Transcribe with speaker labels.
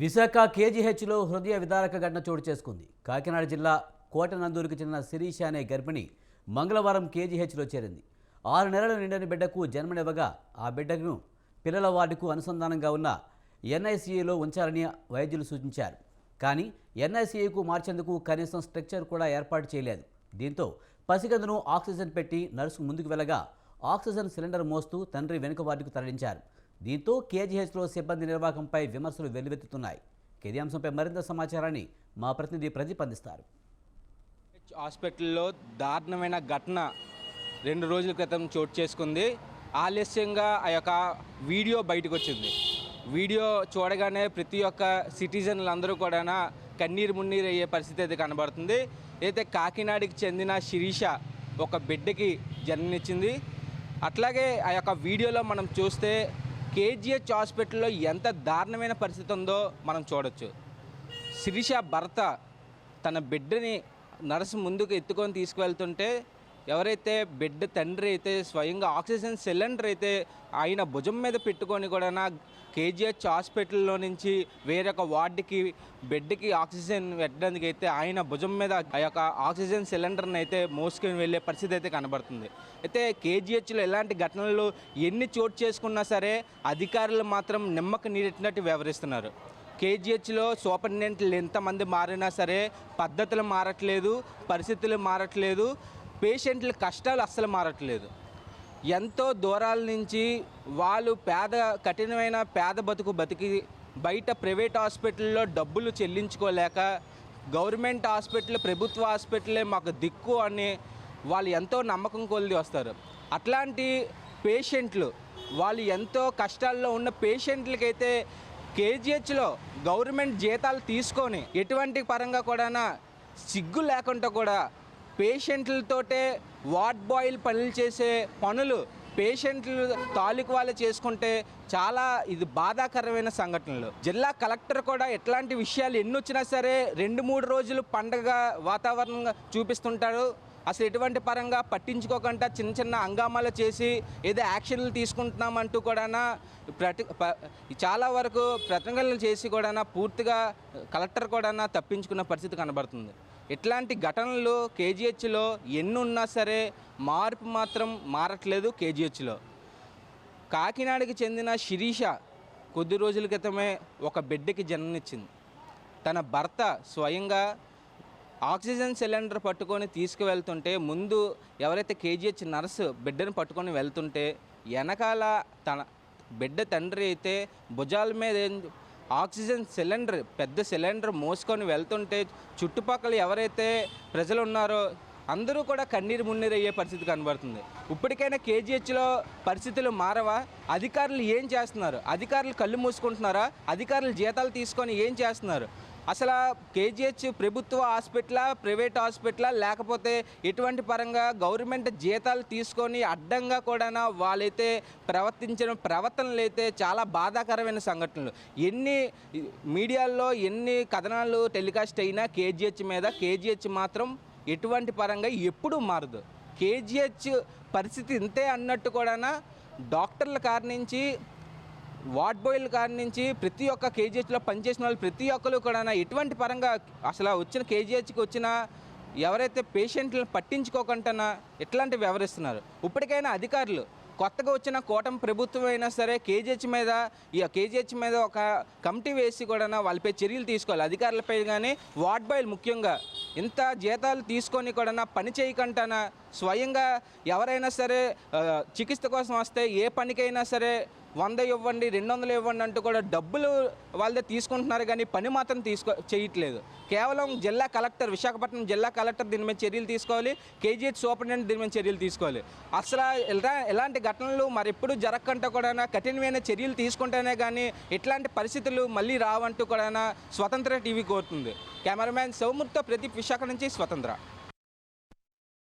Speaker 1: విశాఖ కేజీహెచ్లో హృదయ విదారక ఘటన చోటు చేసుకుంది. కాకినాడ జిల్లా కోటనందూరుకు చెందిన శిరీష అనే గర్భిణి మంగళవారం కేజీహెచ్లో చేరింది. ఆరు నెలలు నిండిన బిడ్డకు జన్మనివ్వగా ఆ బిడ్డను పిల్లల వార్డుకు అనుసంధానంగా ఉన్న ఎన్ఐసీఏలో ఉంచాలని వైద్యులు సూచించారు. కానీ ఎన్ఐసీఏకు మార్చేందుకు కనీసం స్ట్రక్చర్ కూడా ఏర్పాటు చేయలేదు. దీంతో పసిగందును ఆక్సిజన్ పెట్టి నర్సు ముందుకు వెళ్ళగా ఆక్సిజన్ సిలిండర్ మోస్తూ తండ్రి వెనుక వార్డుకు తరలించారు. దీంతో కేజీహెచ్లో సిబ్బంది నిర్వాహకంపై విమర్శలు వెల్లువెత్తుతున్నాయి. ఇదే అంశంపై మరింత సమాచారాన్ని మా ప్రతినిధి ప్రదీప్ అందిస్తారు.
Speaker 2: హెచ్ హాస్పిటల్లో దారుణమైన ఘటన రెండు రోజుల క్రితం చోటు చేసుకుంది. ఆలస్యంగా ఆ యొక్క వీడియో బయటకు వచ్చింది వీడియో చూడగానే ప్రతి ఒక్క సిటిజన్లందరూ కూడా కన్నీరు మున్నీరు అయ్యే పరిస్థితి అయితే కనబడుతుంది. అయితే కాకినాడకి చెందిన శిరీష ఒక బిడ్డకి జన్మనిచ్చింది. అట్లాగే ఆ యొక్క వీడియోలో మనం చూస్తే కేజీహెచ్ హాస్పిటల్లో ఎంత దారుణమైన పరిస్థితి ఉందో మనం చూడొచ్చు. శిరీష భర్త తన బిడ్డని నర్సు ముందుకు ఎత్తుకొని తీసుకువెళ్తుంటే ఎవరైతే బిడ్డ తండ్రి అయితే స్వయంగా ఆక్సిజన్ సిలిండర్ అయితే ఆయన భుజం మీద పెట్టుకొని కూడా కేజీహెచ్ హాస్పిటల్లో నుంచి వేరొక వార్డుకి బెడ్కి ఆక్సిజన్ పెట్టడానికి అయితే ఆయన భుజం మీద ఆ యొక్క ఆక్సిజన్ సిలిండర్ని అయితే మోసుకొని వెళ్ళే పరిస్థితి అయితే కనబడుతుంది. అయితే కేజీహెచ్లో ఎలాంటి ఘటనలు ఎన్ని చోటు చేసుకున్నా సరే అధికారులు మాత్రం నిమ్మక నీరెట్టినట్టు వ్యవహరిస్తున్నారు కేజీహెచ్లో సూపరింటెండెంట్లు ఎంతమంది మారినా సరే పద్ధతులు మారట్లేదు పరిస్థితులు మారట్లేదు. పేషెంట్ల కష్టాలు అస్సలు మారట్లేదు. ఎంతో దూరాల నుంచి వాళ్ళు పేద కఠినమైన పేద బతుకు బతికి బయట ప్రైవేట్ హాస్పిటల్లో డబ్బులు చెల్లించుకోలేక గవర్నమెంట్ హాస్పిటల్ ప్రభుత్వ హాస్పిటలే మాకు దిక్కు అని వాళ్ళు ఎంతో నమ్మకం కొలిది వస్తారు. అట్లాంటి పేషెంట్లు వాళ్ళు ఎంతో కష్టాల్లో ఉన్న పేషెంట్లకైతే కేజీహెచ్లో గవర్నమెంట్ జీతాలు తీసుకొని ఎటువంటి పరంగా కూడా సిగ్గు లేకుండా కూడా పేషెంట్లతోటే వార్డ్ బాయ్లు పనులు చేసే పనులు పేషెంట్లు తాలూకు వాళ్ళు చేసుకుంటే చాలా ఇది బాధాకరమైన సంఘటనలు. జిల్లా కలెక్టర్ కూడా ఎట్లాంటి విషయాలు ఎన్ని వచ్చినా సరే రెండు మూడు రోజులు పండగ వాతావరణంగా చూపిస్తుంటారు అసలు ఎటువంటి పరంగా పట్టించుకోకుండా చిన్న చిన్న హంగామాలు చేసి ఏదో యాక్షన్లు తీసుకుంటున్నామంటూ కూడా ప్రతి చాలా వరకు ప్రతిఘటనలు చేసి కూడా పూర్తిగా కలెక్టర్ కూడా తప్పించుకున్న పరిస్థితి కనబడుతుంది. ఇట్లాంటి ఘటనలు కేజీహెచ్లో ఎన్ని ఉన్నా సరే మార్పు మాత్రం మారట్లేదు కేజీహెచ్లో. కాకినాడకి చెందిన శిరీష కొద్ది రోజుల క్రితమే ఒక బిడ్డకి జన్మనిచ్చింది. తన భర్త స్వయంగా ఆక్సిజన్ సిలిండర్ పట్టుకొని తీసుకువెళ్తుంటే ముందు ఎవరైతే కేజీహెచ్ నర్సు బిడ్డను పట్టుకొని వెళ్తుంటే వెనకాల తన బిడ్డ తండ్రి అయితే భుజాల మీద ఆక్సిజన్ సిలిండర్ పెద్ద సిలిండర్ మోసుకొని వెళ్తుంటే చుట్టుపక్కల ఎవరైతే ప్రజలు ఉన్నారో అందరూ కూడా కన్నీరు మున్నీరు అయ్యే పరిస్థితి కనబడుతుంది. ఇప్పటికైనా కేజీహెచ్లో పరిస్థితులు మారవా? అధికారులు ఏం చేస్తున్నారు? అధికారులు కళ్ళు మూసుకుంటున్నారా? అధికారులు జీతాలు తీసుకొని ఏం చేస్తున్నారు? అసలు కేజీహెచ్ ప్రభుత్వ హాస్పిటలా ప్రైవేట్ హాస్పిటలా లేకపోతే ఎటువంటి పరంగా గవర్నమెంట్ జీతాలు తీసుకొని అడ్డంగా కూడా వాళ్ళైతే ప్రవర్తించిన ప్రవర్తనలు అయితే చాలా బాధాకరమైన సంఘటనలు. ఎన్ని మీడియాల్లో ఎన్ని కథనాలు టెలికాస్ట్ అయినా కేజీహెచ్ మీద కేజీహెచ్ మాత్రం ఎటువంటి పరంగా ఎప్పుడూ మారదు. కేజీహెచ్ పరిస్థితి ఇంతే అన్నట్టు కూడా డాక్టర్ల కారణించి వాట్ వార్డ్ బాయ్ల కాడి నుంచి ప్రతి ఒక్క కేజీహెచ్లో పనిచేసిన వాళ్ళు ప్రతి ఒక్కరు కూడా ఎటువంటి పరంగా అసలు వచ్చిన కేజీహెచ్కి వచ్చిన ఎవరైతే పేషెంట్లను పట్టించుకోకుండా ఎట్లాంటి వ్యవహరిస్తున్నారు. ఇప్పటికైనా అధికారులు కొత్తగా వచ్చిన కూటమి ప్రభుత్వం అయినా సరే కేజీహెచ్ మీద ఈ కేజీహెచ్ మీద ఒక కమిటీ వేసి కూడా వాళ్ళపై చర్యలు తీసుకోవాలి. అధికారులపై కానీ వార్డ్ బాయ్లు ముఖ్యంగా ఇంత జీతాలు తీసుకొని కూడా పని చేయకుండానా స్వయంగా ఎవరైనా సరే చికిత్స కోసం వస్తే ఏ పనికైనా సరే వంద ఇవ్వండి రెండు వందలు ఇవ్వండి అంటూ కూడా డబ్బులు వాళ్ళదే తీసుకుంటున్నారు కానీ పని మాత్రం తీసుకో చేయట్లేదు. కేవలం జిల్లా కలెక్టర్ విశాఖపట్నం జిల్లా కలెక్టర్ దీని మీద చర్యలు తీసుకోవాలి కేజీహెచ్ సూపరింటెండెంట్ దీని మీద చర్యలు తీసుకోవాలి. అసలు ఎలా ఎలాంటి ఘటనలు మరి ఎప్పుడు జరగకుండా కూడా కఠినమైన చర్యలు తీసుకుంటేనే కానీ ఇట్లాంటి పరిస్థితులు మళ్ళీ రావంటూ కూడా స్వతంత్ర టీవీ కోరుతుంది. కెమెరామ్యాన్ సౌమూర్తో ప్రదీప్ విశాఖ నుంచి స్వతంత్ర.